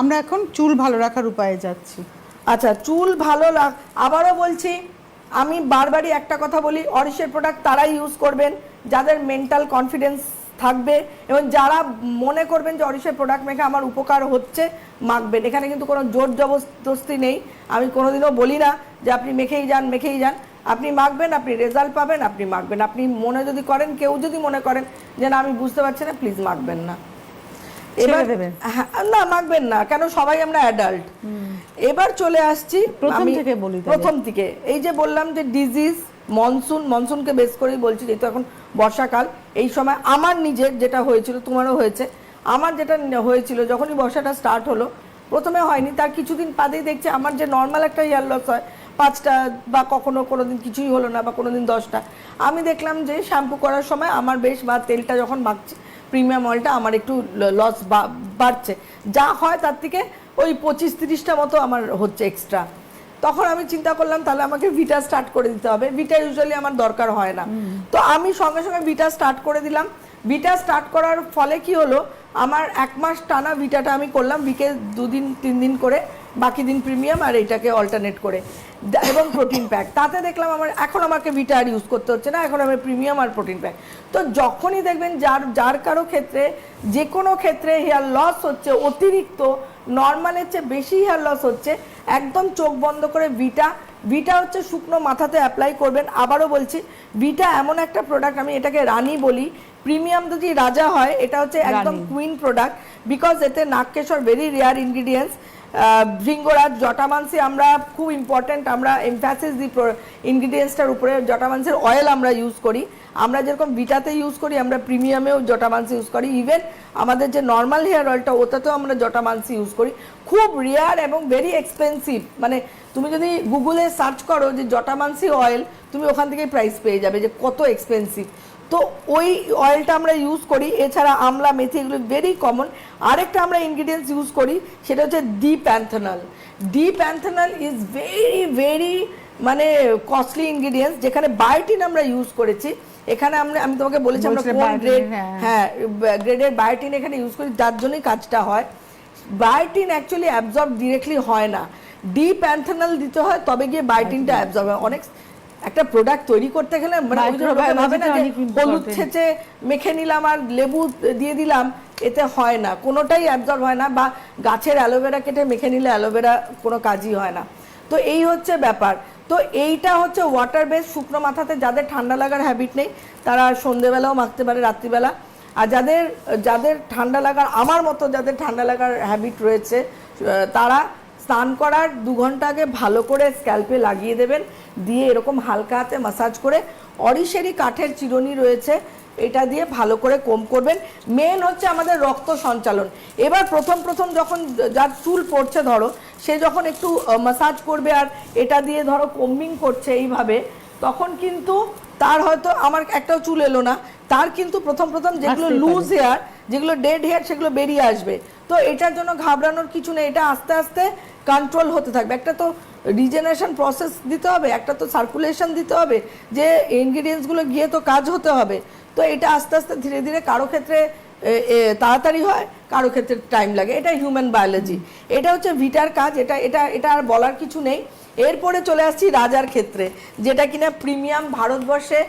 আমরা এখন চুল ভালো রাখার উপায়ে যাচ্ছি। আচ্ছা চুল ভালো আবারও বলছি, আমি বারবারই একটা কথা বলি অরিশের প্রোডাক্ট তারাই ইউজ করবেন, যাদের মেন্টাল কনফিডেন্স থাকবে, এবং যারা মনে করবেন যে অরিশের প্রোডাক্ট মেখে আমার উপকার হচ্ছে, মাখবেন। এখানে কিন্তু কোনো জোর জবরদস্তি নেই। আমি কোনোদিনও বলি না যে আপনি মেখেই যান মেখেই যান। আপনি মাখবেন, আপনি রেজাল্ট পাবেন, আপনি মাখবেন। আপনি মনে যদি করেন, কেউ যদি মনে করেন যে না, আমি বুঝতে পারছি না প্লিজ মাখবেন না। হ্যাঁ, না মাখবেন না কেন সবাই আমরা অ্যাডাল্ট এবার চলে আসছি প্রথম থেকে বলি প্রথম থেকে। এই যে বললাম যে ডিজিজ মনসুন মনসুনকে বেস করেই বলছি যেহেতু এখন বর্ষাকাল এই সময় আমার নিজের যেটা হয়েছিল তোমারও হয়েছে আমার যেটা হয়েছিল যখনই বর্ষাটা স্টার্ট হলো প্রথমে হয়নি তার কিছুদিন বাদেই দেখছি আমার যে নর্মাল একটা হেয়ার লস হয় পাঁচটা বা কখনো কোনো দিন কিছুই হলো না বা কোনো দিন দশটা। আমি দেখলাম যে শ্যাম্পু করার সময় আমার বেশ বা তেলটা যখন মাখছি প্রিমিয়াম অয়েলটা আমার একটু লস বাড়ছে। যা হয় তার থেকে ওই পঁচিশ তিরিশটা মতো আমার হচ্ছে এক্সট্রা তখন আমি চিন্তা করলাম তাহলে আমাকে ভিটা স্টার্ট করে দিতে হবে। ভিটা ইউজুয়ালি আমার দরকার হয় না। তো আমি সঙ্গে সঙ্গে ভিটা স্টার্ট করে দিলাম। ভিটা স্টার্ট করার ফলে কি হলো আমার এক মাস টানা ভিটাটা আমি করলাম। উইকে দুদিন তিন দিন করে বাকি দিন প্রিমিয়াম আর এইটাকে অল্টারনেট করে। এবং প্রোটিন প্যাক তাতে দেখলাম আমার এখন আমাকে ভিটা আর ইউজ করতে হচ্ছে না এখন আমি প্রিমিয়াম আর প্রোটিন প্যাক তো যখনই দেখবেন যার যার কারও ক্ষেত্রে যে কোনো ক্ষেত্রে হেয়ার লস হচ্ছে অতিরিক্ত নর্মালের চেয়ে বেশি হেয়ার লস হচ্ছে একদম চোখ বন্ধ করে ভিটা ভিটা হচ্ছে শুকনো মাথাতে অ্যাপ্লাই করবেন। আবারও বলছি ভিটা এমন একটা প্রোডাক্ট আমি এটাকে রানী বলি। প্রিমিয়াম যদি রাজা হয় এটা হচ্ছে একদম কুইন প্রোডাক্ট বিকজ এতে nagkesar very rare ingredients bhringraj, jatamansi, আমরা খুব ইম্পর্ট্যান্ট আমরা এমফ্যাসিস দিই ইনগ্রিডিয়েন্টসটার উপরে। জটামানসির অয়েল আমরা ইউজ করি। আমরা যেরকম ভিটাতে ইউজ করি, আমরা প্রিমিয়ামেও জটামানসি ইউজ করি। ইভেন আমাদের যে নর্মাল হেয়ার অয়েলটা ওটাতেও আমরা জটামানসি ইউজ করি। খুব রেয়ার এবং ভেরি এক্সপেন্সিভ মানে তুমি যদি গুগলে সার্চ করো যে জটামানসি অয়েল তুমি ওখান থেকেই প্রাইস পেয়ে যাবে যে কত এক্সপেন্সিভ তো ওই অয়েলটা আমরা ইউজ করি এছাড়া আমলা মেথি এগুলো ভেরি কমন আরেকটা আমরা ইনগ্রিডিয়েন্টস ইউজ করি সেটা হচ্ছে D panthenol D panthenol is very very মানে কস্টলি ইনগ্রিডিয়েন্টস যেখানে বায়োটিন আমরা ইউজ করেছি। এখানে আমরা আমি তোমাকে বলেছি আমরা কোন গ্রেড হ্যাঁ। হ্যাঁ গ্রেডের বায়োটিন এখানে ইউজ করি যার জন্যই কাজটা হয়। বায়োটিন অ্যাকচুয়ালি অ্যাবজর্ব ডিরেক্টলি হয় না। ডি প্যান্থনাল দিতে হয় তবে গিয়ে বায়োটিনটা অ্যাবজর্ব হয়। অনেক একটা প্রোডাক্ট তৈরি করতে গেলে মানে ভাবে না যে হলুদ ছেঁচে মেখে নিলাম আর লেবু দিয়ে দিলাম এতে হয় না। কোনোটাই অ্যাবজর্ব হয় না বা গাছের অ্যালোভেরা কেটে মেখে নিলে অ্যালোভেরা কোনো কাজই হয় না। তো এই হচ্ছে ব্যাপার। তো এইটা হচ্ছে ওয়াটার বেস শুকনো মাথাতে যাদের ঠান্ডা লাগার হ্যাবিট নেই তারা সন্ধেবেলাও মাখতে পারে রাত্রিবেলা। আর যাদের যাদের ঠান্ডা লাগার আমার মতো যাদের ঠান্ডা লাগার হ্যাবিট রয়েছে তারা স্নান করার দু ঘণ্টা আগে ভালো করে স্ক্যাল্পে লাগিয়ে দেবেন। দিয়ে এরকম হালকা হাতে মাসাজ করে অরিশেরই কাঠের চিরুনি রয়েছে, এটা দিয়ে ভালো করে কম করবেন। মেন হচ্ছে আমাদের রক্ত সঞ্চালন। এবার প্রথম প্রথম যখন যার চুল পড়ছে ধরো, সে যখন একটু মাসাজ করবে আর এটা দিয়ে ধরো কম্বিং করছে এইভাবে, তখন কিন্তু তার হয়তো আমার একটাও চুল এলো না। তার কিন্তু প্রথম প্রথম যেগুলো লুজ হেয়ার যেগুলো ডেড হেয়ার সেগুলো বেরিয়ে আসবে। তো এটার জন্য ঘাবড়ানোর কিছু নেই। এটা আস্তে আস্তে কন্ট্রোল হতে থাকবে। একটা তো রিজেনারেশন প্রসেস দিতে হবে একটা তো সার্কুলেশন দিতে হবে যে ইনগ্রিডিয়েন্টসগুলো গিয়ে তো কাজ হতে হবে। তো এটা আস্তে আস্তে ধীরে ধীরে কারও ক্ষেত্রে তাড়াতাড়ি হয় কারও ক্ষেত্রে টাইম লাগে। এটা হিউম্যান বায়োলজি এটা হচ্ছে ভিটার কাজ এটা এটা এটা আর বলার কিছু নেই। এরপরে চলে আসছি রাজার ক্ষেত্রে যেটা কিনা প্রিমিয়াম ভারতবর্ষে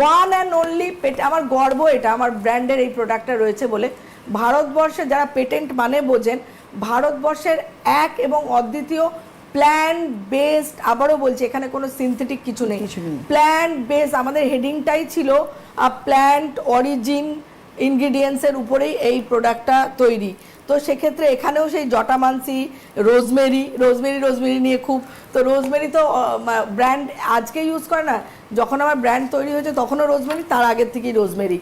ওয়ান অ্যান্ড অনলি পেট আমার গর্ব এটা আমার ব্র্যান্ডের এই প্রোডাক্টটা রয়েছে বলে। ভারতবর্ষে যারা পেটেন্ট মানে বোঝেন ভারতবর্ষের এক এবং অদ্বিতীয় প্ল্যান বেসড আবারও বলছি এখানে কোনো সিনথেটিক কিছু নেই। কিছু নেই। প্ল্যান্ট বেস আমাদের হেডিংটাই ছিল প্ল্যান্ট অরিজিন ইনগ্রিডিয়েন্টসের উপরেই এই প্রোডাক্টটা তৈরি। তো সেক্ষেত্রে এখানেও সেই জটামানসি রোজমেরি রোজমেরি রোজমেরি নিয়ে খুব তো রোজমেরি তো ব্র্যান্ড আজকে ইউজ করে না, যখন আমার ব্র্যান্ড তৈরি হয়েছে তখনও রোজমেরি তার আগের থেকেই রোজমেরি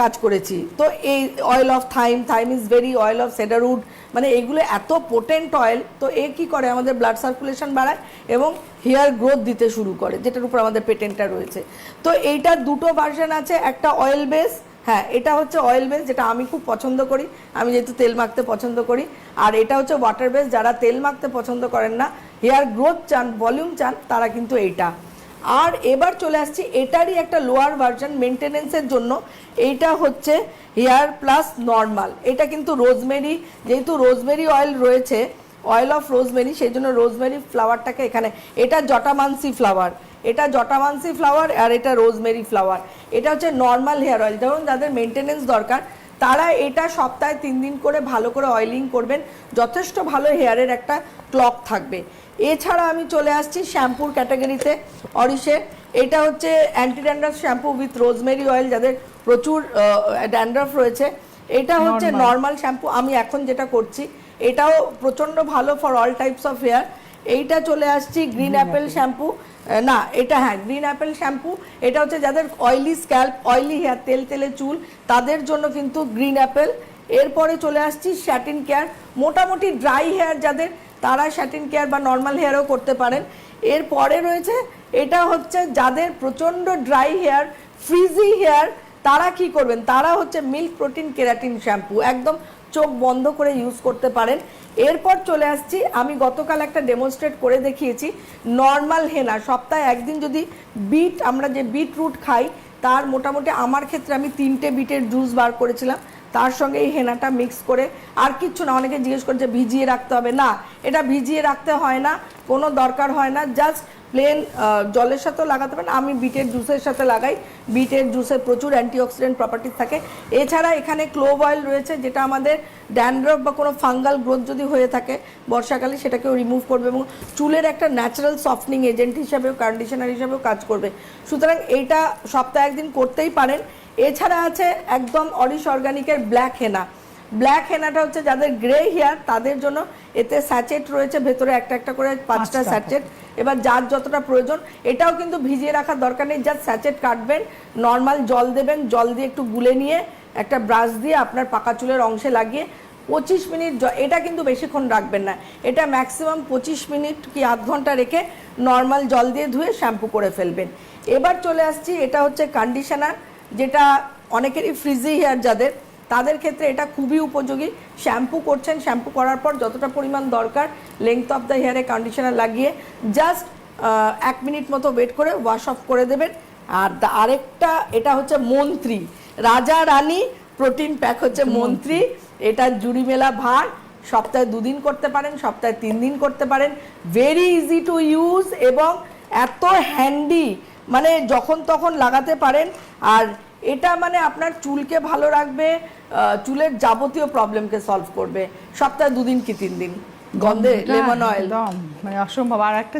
কাজ করেছি। তো এই oil of thyme thyme is very oil of cedarwood মানে এগুলো এত পোটেন্ট অয়েল তো এ কি করে? আমাদের ব্লাড সার্কুলেশন বাড়ায় এবং হেয়ার গ্রোথ দিতে শুরু করে, যেটার উপর আমাদের পেটেন্টটা রয়েছে। তো এইটার দুটো ভার্সন আছে, একটা অয়েল বেস হ্যাঁ এটা হচ্ছে অয়েল বেস যেটা আমি খুব পছন্দ করি। আমি যেহেতু তেল মাখতে পছন্দ করি। আর এটা হচ্ছে ওয়াটার বেস যারা তেল মাখতে পছন্দ করেন না হেয়ার গ্রোথ চান ভলিউম চান, তারা কিন্তু এইটা। আর এবার চলে আসছি, এটারই একটা লোয়ার ভার্সন মেনটেনেন্সের জন্য। এইটা হচ্ছে হেয়ার প্লাস নর্মাল এটা কিন্তু রোজমেরি যেহেতু রোজমেরি অয়েল রয়েছে অয়েল অফ রোজমেরি সেই জন্য রোজমেরি ফ্লাওয়ারটাকে এখানে, এটা জটামানসি ফ্লাওয়ার এটা জটামানসি ফ্লাওয়ার আর এটা রোজমেরি ফ্লাওয়ার। এটা হচ্ছে নর্মাল হেয়ার অয়েল। যেমন যাদের মেনটেনেন্স দরকার তারা এটা সপ্তাহে তিন দিন করে ভালো করে অয়েলিং করবেন। যথেষ্ট ভালো হেয়ারের একটা ক্লক থাকবে। এছাড়া আমি চলে আসছি শ্যাম্পুর ক্যাটাগরিতে অরিশের এটা হচ্ছে anti dandruff shampoo with rosemary oil যাদের প্রচুর ড্যান্ড্রাফ রয়েছে। এটা হচ্ছে নর্মাল শ্যাম্পু আমি এখন যেটা করছি এটাও প্রচণ্ড ভালো for all types of hair এইটা চলে আসছি গ্রিন অ্যাপেল শ্যাম্পু না এটা হ্যাঁ গ্রিন অ্যাপেল শ্যাম্পু এটা হচ্ছে যাদের অয়েলি স্ক্যাল্প অয়েলি হেয়ার তেল তেলে চুল তাদের জন্য কিন্তু গ্রিন অ্যাপেল এরপরে চলে আসছি শ্যাটিন কেয়ার মোটামুটি ড্রাই হেয়ার যাদের তারা শ্যাটিন কেয়ার বা নর্মাল হেয়ারও করতে পারেন। এরপরে রয়েছে এটা হচ্ছে যাদের প্রচণ্ড ড্রাই হেয়ার ফ্রিজি হেয়ার তারা কি করবেন? তারা হচ্ছে মিল্ক প্রোটিন কেরাটিন শ্যাম্পু একদম চোখ বন্ধ করে ইউজ করতে পারেন। এরপর চলে আসছি, আমি গতকাল একটা ডেমনস্ট্রেট করে দেখিয়েছি নর্মাল হেনা সপ্তাহে একদিন যদি বিট আমরা যে বিট রুট খাই, তার মোটামুটি আমার ক্ষেত্রে আমি তিনটে বিটের জুস বার করেছিলাম। তার সঙ্গে এই হেনাটা মিক্স করে, আর কিচ্ছু না, অনেকে জিজ্ঞেস করছে, ভিজিয়ে রাখতে হবে। না, এটা ভিজিয়ে রাখতে হয় না, কোনো দরকার হয় না জাস্ট প্লেন জলের সাথেও লাগাতে পারেন। আমি বিটের জুসের সাথে লাগাই। বিটের জুসে প্রচুর অ্যান্টিঅক্সিডেন্ট প্রপার্টিস থাকে। এছাড়া এখানে ক্লোভ অয়েল রয়েছে যেটা আমাদের ড্যান্ড্রফ বা কোনো ফাঙ্গাল গ্রোথ যদি হয়ে থাকে বর্ষাকালে সেটাকেও রিমুভ করবে এবং চুলের একটা ন্যাচারাল সফটনিং এজেন্ট হিসাবেও কন্ডিশনার হিসাবেও কাজ করবে। সুতরাং এইটা সপ্তাহে একদিন করতেই পারেন। এছাড়া আছে একদম অরিশ অর্গানিকের ব্ল্যাক হেনা ব্ল্যাক হেনাটা হচ্ছে যাদের গ্রে হেয়ার তাদের জন্য এতে স্যাচেট রয়েছে ভেতরে একটা একটা করে পাঁচটা। স্যাচেট এবার যার যতটা প্রয়োজন, এটাও কিন্তু ভিজিয়ে রাখার দরকার নেই। জাস্ট স্যাচেট কাটবেন নর্মাল জল দেবেন, জল দিয়ে একটু গুলে নিয়ে একটা ব্রাশ দিয়ে আপনার পাকা চুলের অংশে লাগিয়ে পঁচিশ মিনিট এটা কিন্তু বেশিক্ষণ রাখবেন না। এটা ম্যাক্সিমাম পঁচিশ মিনিট কি আধ ঘণ্টা রেখে নর্মাল জল দিয়ে ধুয়ে শ্যাম্পু করে ফেলবেন। এবার চলে আসছি, এটা হচ্ছে কন্ডিশনার যেটা অনেকেরই ফ্রিজি হেয়ার যাদের। তাদের ক্ষেত্রে এটা খুবই উপযোগী। শ্যাম্পু করছেন শ্যাম্পু করার পর যতটা পরিমাণ দরকার লেংথ অফ দ্য হেয়ারে কন্ডিশনার লাগিয়ে জাস্ট এক মিনিট মতো ওয়েট করে ওয়াশ অফ করে দেবেন। আর দা- আরেকটা এটা হচ্ছে মন্ত্রী। রাজা রানী প্রোটিন প্যাক হচ্ছে মন্ত্রী। এটা জুড়ি মেলা ভার। সপ্তাহে দুদিন করতে পারেন সপ্তাহে তিন দিন করতে পারেন। ভেরি ইজি টু ইউজ এবং এত হ্যান্ডি মানে যখন তখন লাগাতে পারেন। আর এটা মানে আপনার চুলকে ভালো রাখবে আহ, চুলের যাবতীয় প্রবলেমকে সলভ করবে। সপ্তাহে দুদিন কি তিন দিন? গন্ধে লেমন অয়েল মানে অসম্ভব। আর একটা